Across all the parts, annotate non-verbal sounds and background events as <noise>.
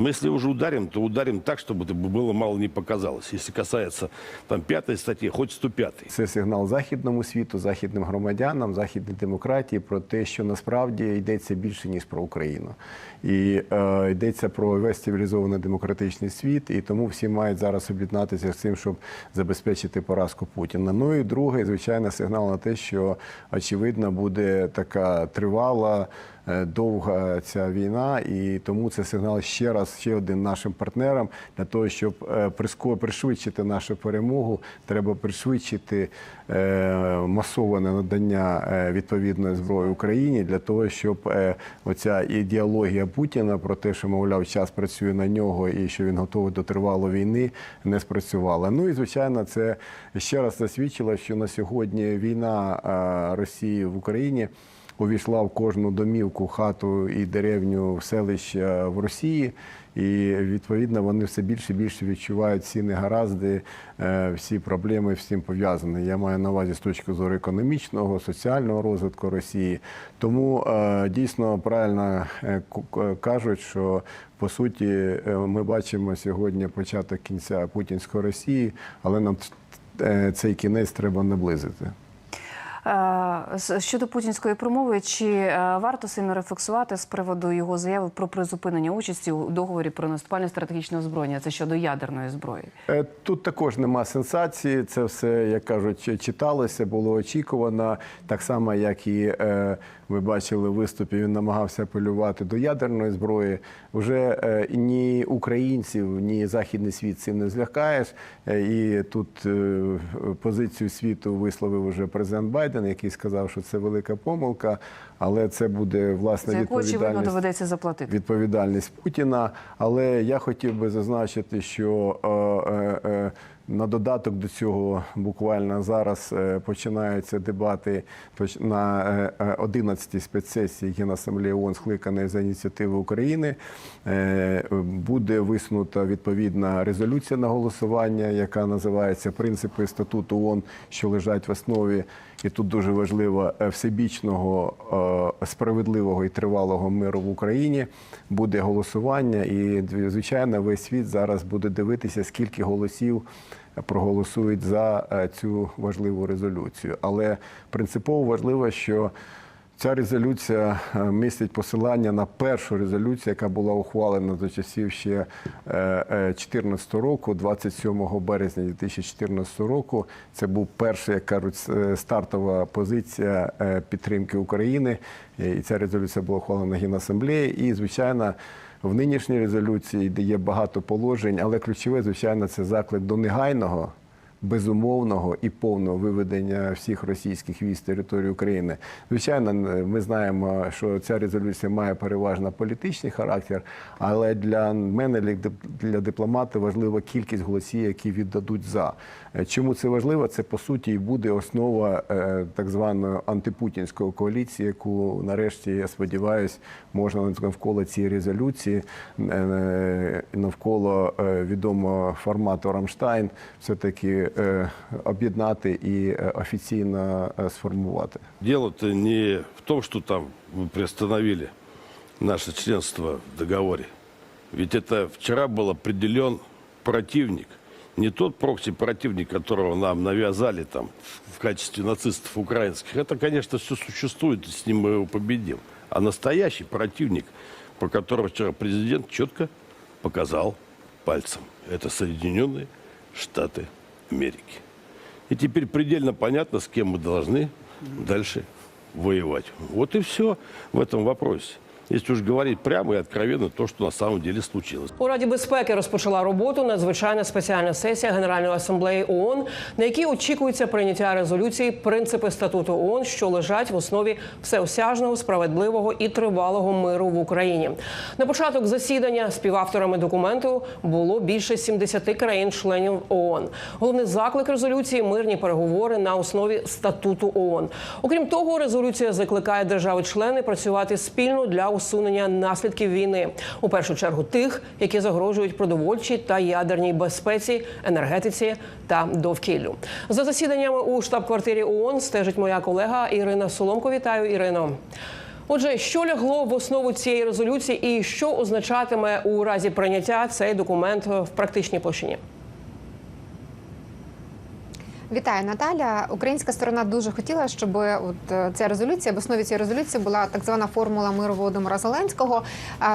Мы если уже ударим, то ударим так, чтобы это было мало не показалось. Если касается там пятой статьи, хоть 105. Це сигнал західному світу, західним громадянам, західній демократії про те, що насправді йдеться більше ніж про Україну, і е, йдеться про весь цивілізований демократичний світ, і тому всі мають зараз об'єднатися з цим, щоб забезпечити поразку Путіна. Ну і другий, звичайно, сигнал на те, що очевидно буде така тривала. е, Довга ця війна, і тому це сигнал ще раз, ще один нашим партнерам для того, щоб е, пришвидшити нашу перемогу. Треба пришвидшити е, масоване надання відповідної зброї Україні для того, щоб оця ідеологія Путіна про те, що мовляв, час працює на нього і що він готовий до тривалої війни, не спрацювала. Ну і звичайно, це ще раз засвідчило, що на сьогодні війна Росії в Україні увійшла в кожну домівку, хату і деревню селища в Росії. І відповідно вони все більше і більше відчувають всі негаразди, е, всі проблеми цим пов'язані. Я маю на увазі з точки зору економічного, соціального розвитку Росії. Тому е, дійсно правильно е, кажуть, що по суті ми бачимо сьогодні початок кінця путінської Росії, але нам цей кінець треба наблизити. Е, Щодо путінської промови, чи е, варто сильно рефлексувати з приводу його заяви про призупинення участі у договорі про наступальне стратегічне озброєння? Це щодо ядерної зброї. Е, Тут також нема сенсації. Це все, як кажуть, читалося, було очікувано. Так само, як і ви бачили в виступі, він намагався апелювати до ядерної зброї. Уже е, ні українців, ні західний світ цим не злякаєш. І тут позицію світу висловив уже президент Байден, який сказав, що це велика помилка, але це буде власне За яку очевидно відповідальність доведеться заплатити. відповідальність Путіна. Але я хотів би зазначити, що е, е, е, на додаток до цього буквально зараз е, починаються дебати на е, 11-й спецсесії Генасамблеї ООН, скликаної за ініціативи України. Е, Буде висунута відповідна резолюція на голосування, яка називається Принципи статуту ООН, що лежать в основі. І тут дуже важливо е, всебічного, е, справедливого і тривалого миру в Україні буде голосування, і звичайно, весь світ зараз буде дивитися, скільки голосів проголосують за е, цю важливу резолюцію. Але принципово важливо, що Ця резолюція е, містить посилання на першу резолюцію, яка була ухвалена за часів ще 2014 року, 27 березня 2014 року. Це був перша, кажуть, е, стартова позиція е, підтримки України. Е, І ця резолюція була ухвалена на Генасамблеї. І, звичайно, в нинішній резолюції, де є багато положень, але ключове, звичайно, це заклик до негайного безумовного і повного виведення всіх російських військ з території України. Звичайно, ми знаємо, що ця резолюція має переважно політичний характер, але для мене, для дипломата, важлива кількість голосів, які віддадуть за. Е, Чому це важливо? Це по суті і буде основа е, так званої антипутінської коаліції, яку нарешті я сподіваюся, можна навколо цієї резолюції, е, навколо відомого формату Рамштайн, все таки об'єднати і е, офіційно е, сформувати. Дело-то не в том, что там мы приостановили наше членство в договоре. Ведь это вчера был определен противник. Не тот прокси-противник, которого нам навязали там в качестве нацистов украинских. Это, конечно, все существует, и с ним мы его победим. А настоящий противник, по которому вчера президент четко показал пальцем. Это Соединенные Штаты Америки. И теперь предельно понятно, с кем мы должны дальше воевать. Вот и все в этом вопросе. Если уж говорить прямо и откровенно то, что на самом деле случилось. У Раді безпеки розпочала роботу надзвичайна спеціальна сесія Генеральної асамблеї ООН, на якій очікується прийняття резолюції принципи статуту ООН, що лежать в основі всеосяжного, справедливого і тривалого миру в Україні. На початок засідання співавторами документу було більше 70 країн-членів ООН. Головний заклик резолюції мирні переговори на основі статуту ООН. Окрім того, резолюція закликає держави-члени працювати спільно для усунення наслідків війни. У першу чергу тих, які загрожують продовольчій та ядерній безпеці, енергетиці та довкіллю. За засіданнями у штаб-квартирі ООН стежить моя колега Ірина Соломко. Вітаю, Ірино. Отже, що лягло в основу цієї резолюції, і що означатиме у разі прийняття цей документ в практичній площині? Вітаю, Наталя. Українська сторона дуже хотіла, щоб от е, ця резолюція в основі цієї резолюції була так звана формула миру Володимира Зеленського.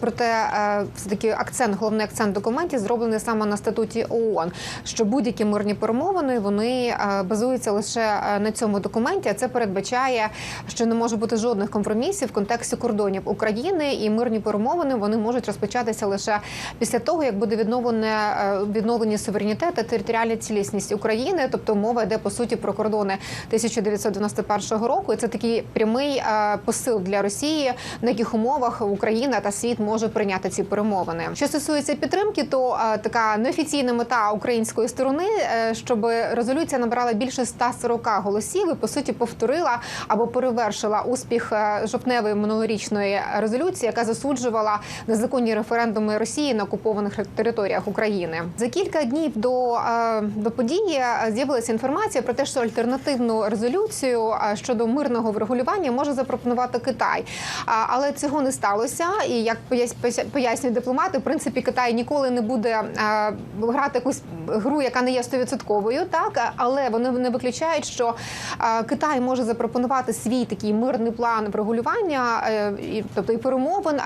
Проте все таки акцент, головний акцент в документі зроблений саме на статуті ООН, що будь-які мирні перемовини вони е, базуються лише е, на цьому документі. А це передбачає, що не може бути жодних компромісів в контексті кордонів України і мирні перемовини вони можуть розпочатися лише після того, як буде відновлене е, відновлені суверенітет та територіальна цілісність України, тобто мова йде по суті про кордони 1991 року. І це такий прямий е, посил для Росії, на яких умовах Україна та світ може прийняти ці перемовини. Що стосується підтримки, то е, така неофіційна мета української сторони, е, щоб резолюція набрала більше 140 голосів і по суті повторила або перевершила успіх жовтневої минулорічної резолюції, яка засуджувала незаконні референдуми Росії на окупованих територіях України. За кілька днів до, до події з'явилася інформація про те, що альтернативну резолюцію щодо мирного врегулювання може запропонувати Китай. Але цього не сталося. І як пояс- пояс- пояснюють дипломати, в принципі, Китай ніколи не буде грати якусь гру, яка не є стовідсотковою, так але вони не виключають, що Китай може запропонувати свій такий мирний план врегулювання, е, і тобто і перемовин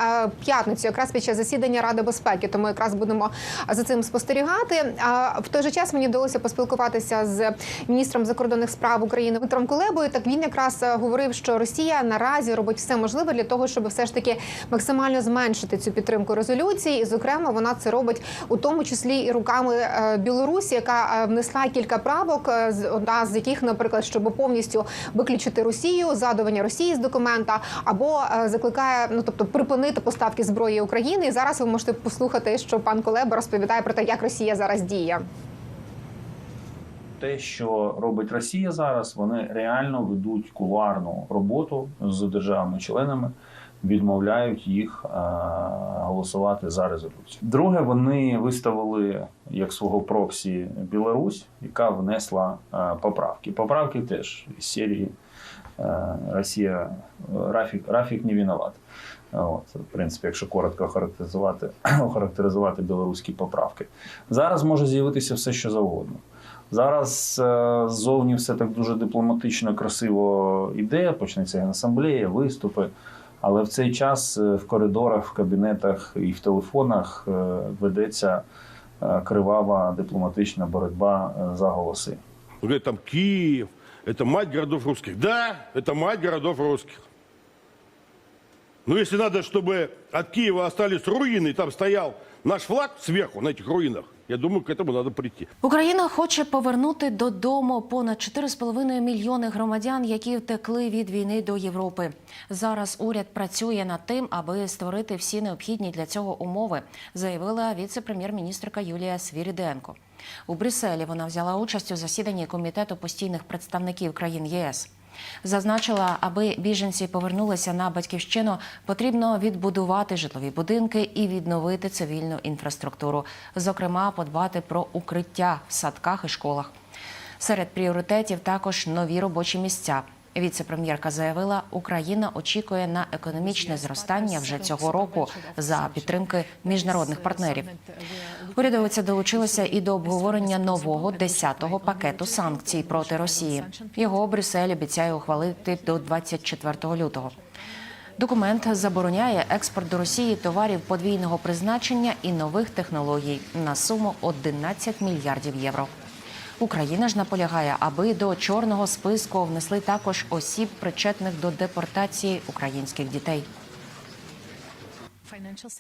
п'ятницю, якраз під час засідання Ради безпеки. Тому якраз будемо за цим спостерігати. В той же час мені вдалося поспілкуватися з міністром закордонних справ України Петром Кулебою. Так він якраз е, говорив, що Росія наразі робить все можливе для того, щоб все ж таки максимально зменшити цю підтримку резолюції. І, зокрема, вона це робить у тому числі і руками е, Білорусі, яка е, внесла кілька правок, одна з яких, наприклад, щоб повністю виключити Росію, задування Росії з документа, або закликає ну тобто припинити поставки зброї України. І зараз ви можете послухати, що пан Колеба розповідає про те, як Росія зараз діє. Те, що робить Росія зараз, вони реально ведуть кулуарну роботу з державами-членами, відмовляють їх е, голосувати за резолюцію. Друге, вони виставили як свого проксі Білорусь, яка внесла е, поправки. Поправки теж із серії е, Росія Рафік, Рафік не виноват. От, в принципі, якщо коротко охарактеризувати, <clears throat> охарактеризувати білоруські поправки. Зараз може з'явитися все, що завгодно. Зараз е, ззовні все так дуже дипломатично, красиво іде, почнеться генасамблея, виступи. Але в цей час е, в коридорах, в кабінетах і в телефонах е, ведеться е, кривава дипломатична боротьба е, за голоси. Он говорит, там Киев, это мать городов русских. Да, это мать городов русских. Но если надо, чтобы от Киева остались руины, и там стоял наш флаг сверху на этих руинах, я думаю, к этому надо прийти. Україна хоче повернути додому понад 4,5 мільйони громадян, які втекли від війни до Європи. Зараз уряд працює над тим, аби створити всі необхідні для цього умови, заявила віце-прем'єр-міністрка Юлія Свіріденко. У Брюсселі вона взяла участь у засіданні комітету постійних представників країн ЄС. Зазначила, аби біженці повернулися на батьківщину, потрібно відбудувати житлові будинки і відновити цивільну інфраструктуру, зокрема, подбати про укриття в садках і школах. Серед пріоритетів також нові робочі місця. Віце-прем'єрка заявила, Україна очікує на економічне зростання вже цього року за підтримки міжнародних партнерів. Урядовиця долучилася і до обговорення нового 10-го пакету санкцій проти Росії. Його Брюссель обіцяє ухвалити до 24 лютого. Документ забороняє експорт до Росії товарів подвійного призначення і нових технологій на суму 11 мільярдів євро. Україна ж наполягає, аби до чорного списку внесли також осіб, причетних до депортації українських дітей.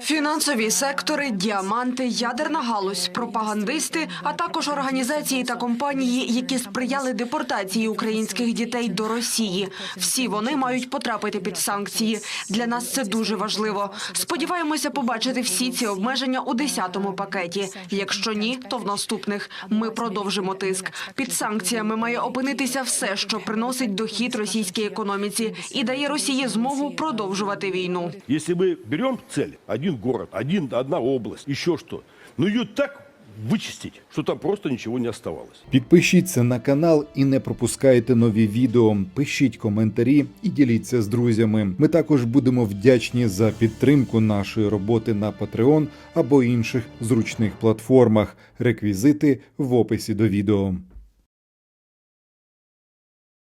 Фінансові сектори, діаманти, ядерна галузь, пропагандисти, а також організації та компанії, які сприяли депортації українських дітей до Росії. Всі вони мають потрапити під санкції. Для нас це дуже важливо. Сподіваємося побачити всі ці обмеження у 10-му пакеті. Якщо ні, то в наступних ми продовжимо тиск. Під санкціями має опинитися все, що приносить дохід російській економіці і дає Росії змогу продовжувати війну. Если мы берем цель, один город, один, одна область, еще что, ну ее так вычистить, что там просто ничего не оставалось. Підпишіться на канал і не пропускайте нові відео. Пишіть коментарі і діліться з друзями. Ми також будемо вдячні за підтримку нашої роботи на Patreon або інших зручних платформах. Реквізити в описі до відео.